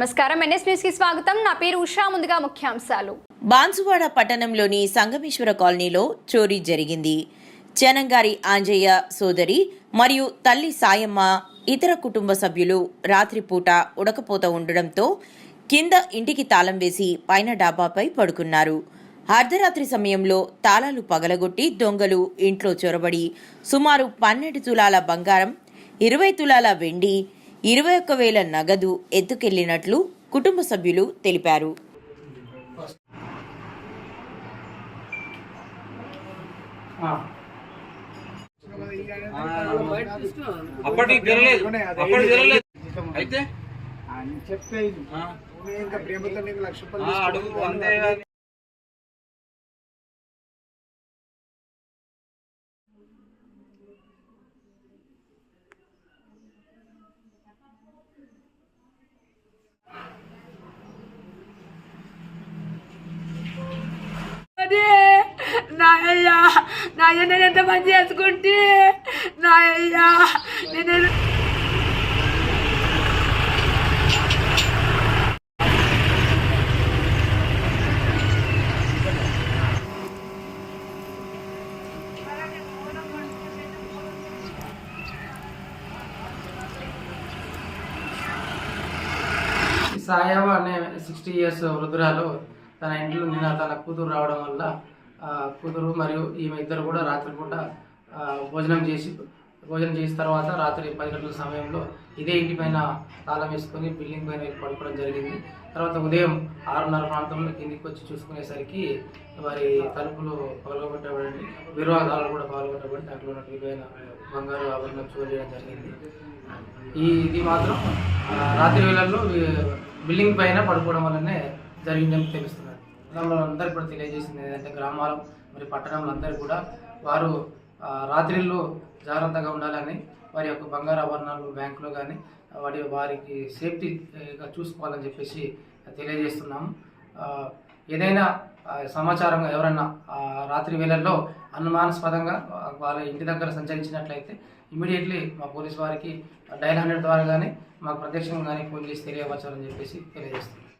నమస్కారం. ఎన్ఎస్ న్యూస్కి స్వాగతం. నా పేరు ఉషా. ముందుగా ముఖ్యాంశాలు. బాన్సువాడ పట్టణంలోని సంగమేశ్వర కాలనీలో చోరీ జరిగింది. జనంగారి ఆంజయ్య సోదరి మరియు తల్లి సాయమ్మ ఇతర కుటుంబ సభ్యులు రాత్రిపూట ఉడకపోత ఉండడంతో కింద ఇంటికి తాళం వేసి పైన డాబాపై పడుకున్నారు. అర్ధరాత్రి సమయంలో తాళాలు పగలగొట్టి దొంగలు ఇంట్లో చొరబడి సుమారు పన్నెండు తులాల బంగారం ఇరవై తులాల వెండి ఇరవై ఒక్క వేల నగదు ఎత్తుకెళ్ళినట్లు కుటుంబ సభ్యులు తెలిపారు. అయితే? ఇంకా ప్రేమతో నీకు లక్ష ఆ, రూపాయలు నేను ఎంత పని చేసుకుంటే? నా అయ్యా నేను సాయవ అనే సిక్స్టీ ఇయర్స్ వృద్ధురాలు తన ఇంట్లో నిన్న తన కూతురు రావడం వల్ల కూతురు మరియు ఈమె ఇద్దరు కూడా రాత్రిపూట ఆ, భోజనం చేసి భోజనం చేసిన తర్వాత రాత్రి పది గంటల సమయంలో ఇదే ఇంటి పైన తాళం వేసుకొని బిల్డింగ్ పైన పడుకోవడం జరిగింది. తర్వాత ఉదయం ఆరున్నర ప్రాంతంలో కిందికి వచ్చి చూసుకునేసరికి వారి తలుపులు పగలగొట్టబడి విరోధాలు కూడా పగలగొట్టబడి దాంట్లో ఉన్న విలువైన బంగారు ఆభరణం చోరీ చేయడం జరిగింది. ఈ ఇది మాత్రం రాత్రి వేళల్లో బిల్డింగ్ పైన పడుకోవడం వల్లనే జరిగిందని తెలుస్తుంది. గ్రామంలో అందరికీ కూడా తెలియజేసింది ఏంటంటే గ్రామాలు మరి పట్టణంలో అందరూ కూడా వారు ఆ, రాత్రిళ్ళు జాగ్రత్తగా ఉండాలని వారి యొక్క బంగారు ఆభరణాలు బ్యాంకులో కానీ వారి వారికి సేఫ్టీగా చూసుకోవాలని చెప్పేసి తెలియజేస్తున్నాము. ఏదైనా సమాచారం ఎవరన్నా రాత్రి వేళల్లో అనుమానాస్పదంగా వాళ్ళ ఇంటి దగ్గర సంచరించినట్లయితే ఇమీడియట్లీ మా పోలీస్ వారికి డైల్ హండ్రెడ్ ద్వారా కానీ మాకు ప్రత్యక్షంగా కానీ ఫోన్ చేసి తెలియపరచాలని చెప్పేసి తెలియజేస్తున్నాం.